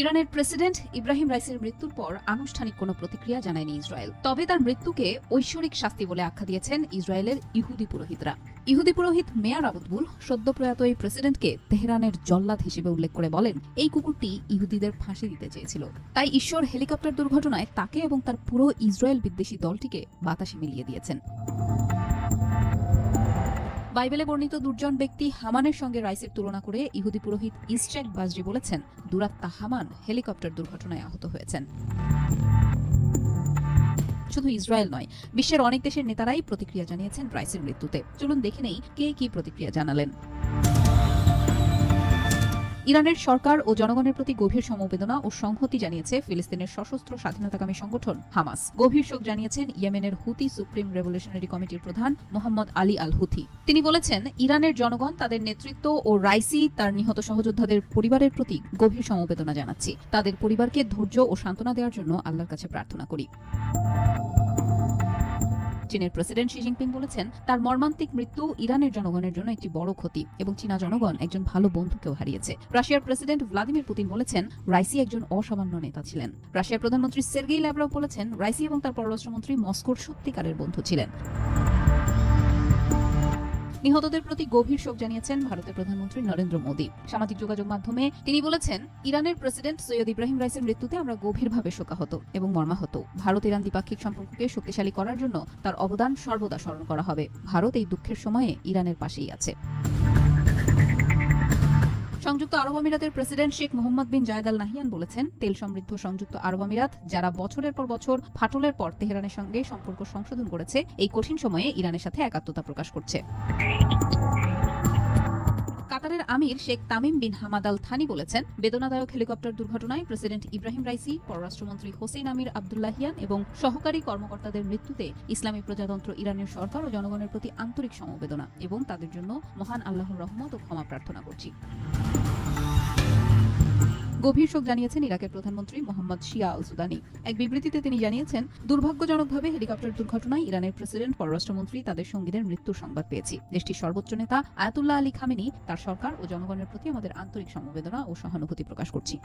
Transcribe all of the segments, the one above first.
ইরানের প্রেসিডেন্ট ইব্রাহিম রাইসির মৃত্যুর পর আনুষ্ঠানিক কোনো প্রতিক্রিয়া জানায়নি ইসরায়েল। তবে তার মৃত্যুকে ঐশ্বরিক শাস্তি বলে আখ্যা দিয়েছেন ইসরায়েলের ইহুদি পুরোহিতরা। ইহুদি পুরোহিত মেয়ার আবুদবুল সদ্য প্রয়াত এই প্রেসিডেন্টকে তেহরানের জল্লাদ হিসেবে উল্লেখ করে বলেন, এই কুকুরটি ইহুদিদের ফাঁসি দিতে চেয়েছিল। তাই ঈশ্বর হেলিকপ্টার দুর্ঘটনায় তাকে এবং তার পুরো ইসরায়েল বিদ্বেষী দলটিকে বাতাসে মিলিয়ে দিয়েছেন। বাইবেলে বর্ণিত দুর্জন ব্যক্তি হামানের সঙ্গে রাইসের তুলনা করে ইহুদি পুরোহিত ইস্ট্রেক বাজরি বলেছেন, দুরাত্মা হামান হেলিকপ্টার দুর্ঘটনায় আহত হয়েছেন। শুধু ইসরায়েল নয়, বিশ্বের অনেক দেশের নেতারাই প্রতিক্রিয়া জানিয়েছেন রাইসের মৃত্যুতে। চলুন দেখে নেই কে কি প্রতিক্রিয়া জানালেন। ইরানের সরকার ও জনগণের প্রতি গভীর সমবেদনা ও সংহতি জানিয়েছে ফিলিস্তিনের সশস্ত্র স্বাধীনতাকামী সংগঠন হামাস। গভীর শোক জানিয়েছেন ইয়েমেনের হুতি সুপ্রিম রেভলিউশনারি কমিটির প্রধান মোহাম্মদ আলী আল হুথি তিনি বলেছেন, ইরানের জনগণ তাদের নেতৃত্ব ও রাইসি, তার নিহত সহযোদ্ধাদের পরিবারের প্রতি গভীর সমবেদনা জানাচ্ছি। তাদের পরিবারকে ধৈর্য ও সান্ত্বনা দেওয়ার জন্য আল্লাহর কাছে প্রার্থনা করি। চীনের প্রেসিডেন্ট শি জিনপিং বলেছেন, তার মর্মান্তিক মৃত্যু ইরানের জনগণের জন্য একটি বড় ক্ষতি এবং চীনা জনগণ একজন ভালো বন্ধুকেও হারিয়েছে। রাশিয়ার প্রেসিডেন্ট ভ্লাদিমির পুতিন বলেছেন, রাইসি একজন অসামান্য নেতা ছিলেন। রাশিয়ার প্রধানমন্ত্রী সের্গেই ল্যাবরাও বলেছেন, রাইসি এবং তার পররাষ্ট্রমন্ত্রী মস্কোর সত্যিকারের বন্ধু ছিলেন। নিহতদের প্রতি গভীর শোক জানিয়েছেন ভারতের প্রধানমন্ত্রী নরেন্দ্র মোদী। সামাজিক যোগাযোগ মাধ্যমে তিনি বলেছেন, ইরানের প্রেসিডেন্ট সৈয়দ ইব্রাহিম রাইসের মৃত্যুতে আমরা গভীরভাবে শোকাহত এবং মর্মাহত। ভারত ইরান দ্বিপাক্ষিক সম্পর্ককে শক্তিশালী করার জন্য তার অবদান সর্বদা স্মরণ করা হবে। ভারত এই দুঃখের সময়ে ইরানের পাশেই আছে। সংযুক্ত আরব আমিরাতের president Sheikh Mohammed bin Zayed Al Nahyan বলেছেন, তেল সমৃদ্ধ সংযুক্ত আরব আমিরাত, যারা বছরের পর বছর ফাটলের পর তেহরানের সঙ্গে সম্পর্ক সংশোধন করেছে, এই কঠিন সময়ে ইরানের সাথে একাত্মতা প্রকাশ করছে। কাতারের আমির Sheikh Tamim bin Hamad Al Thani বলেছেন, বেদনাদায়ক হেলিকপ্টার দুর্ঘটনায় প্রেসিডেন্ট ইব্রাহিম রাইসি, পররাষ্ট্রমন্ত্রী হোসেন আমির আবদুল্লাহিয়ান এবং সহকারী কর্মকর্তাদের মৃত্যুতে ইসলামী প্রজাতন্ত্র ইরানের সরকার ও জনগণের প্রতি আন্তরিক সমবেদনা এবং তাদের জন্য মহান আল্লাহর রহমত ও ক্ষমা প্রার্থনা করছি। গভীর শোক জানিয়েছেন ইরাকের প্রধানমন্ত্রী মোহাম্মদ শিয়া আল সুদানি এক বিবৃতিতে তিনি জানিয়েছেন, দুর্ভাগ্যজনকভাবে হেলিকপ্টার দুর্ঘটনায় ইরানের প্রেসিডেন্ট, পররাষ্ট্রমন্ত্রী তাদের সঙ্গীদের মৃত্যু সংবাদ পেয়েছি। দেশটির সর্বোচ্চ নেতা আয়াতুল্লাহ আলী খামেনি তার সরকার ও জনগণের প্রতি আমাদের আন্তরিক সমবেদনা ও সহানুভূতি প্রকাশ করছি।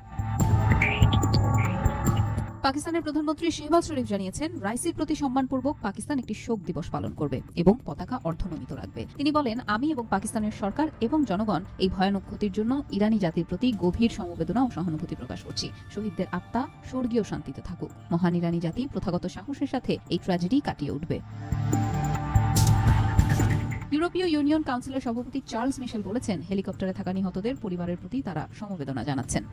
পাকিস্তানের প্রধানমন্ত্রী শেহবাজ শরীফ জানিয়েছেন, রাইসির প্রতি সম্মানপূর্বক পাকিস্তান একটি শোক দিবস পালন করবে এবং পতাকা অর্ধনমিত রাখবে। তিনি বলেন, আমি এবং পাকিস্তানের সরকার এবং জনগণ এই ভয়ানক ক্ষতির জন্য ইরানি জাতির প্রতি গভীর সমবেদনা ও সহানুভূতি প্রকাশ করছি। শহীদদের আত্মা স্বর্গীয় শান্তিতে থাকুক। মহান ইরানি জাতি প্রথাগত সাহসের সাথে এই ট্র্যাজেডি কাটিয়ে উঠবে। ইউরোপীয় ইউনিয়ন কাউন্সিলের সভাপতি চার্লস মিশেল বলেছেন, হেলিকপ্টারে থাকা নিহতদের পরিবারের প্রতি তারা সমবেদনা জানাচ্ছেন।